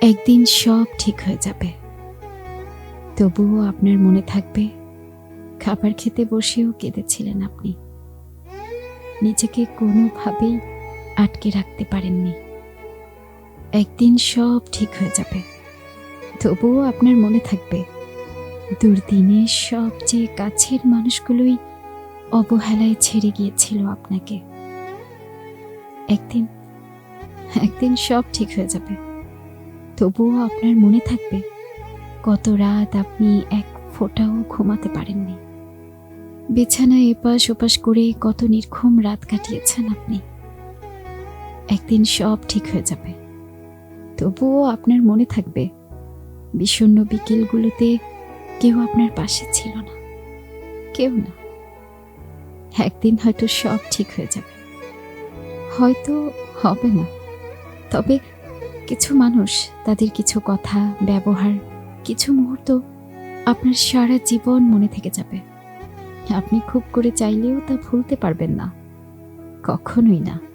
একদিন সব ঠিক হয়ে যাবে। তবুও আপনার মনে থাকবে, খাবার খেতে বসেও কেঁদেছিলেন আপনি। নিজেকে কোনোভাবেই আটকে রাখতে পারেননি। একদিন সব ঠিক হয়ে যাবে। তবুও আপনার মনে থাকবে, দুর্দিনে সবচেয়ে কাছের মানুষগুলোই অবহেলায় ছেড়ে গিয়েছিল আপনাকে। একদিন একদিন সব ঠিক হয়ে যাবে। তবুও আপনার মনে থাকবে কত রাত আপনি এক ফোঁটাও ঘুমাতে পারেননি। বিছানায় এপাশ ওপাশ করে কত নির্ঘুম রাত কাটিয়েছেন আপনি। একদিন সব ঠিক হয়ে যাবে। তবুও আপনার মনে থাকবে, বিষণ্ণ বিকেলগুলোতে কেউ আপনার পাশে ছিল না, কেউ না। একদিন হয়তো সব ঠিক হয়ে যাবে। হয়তো হবে না, তবে কিছু মানুষ তাদের কিছু কথা, ব্যবহার, কিছু মুহূর্ত আপনার সারা জীবন মনে থেকে যাবে। আপনি খুব করে চাইলেও তা ভুলতে পারবেন না। কখনোই না।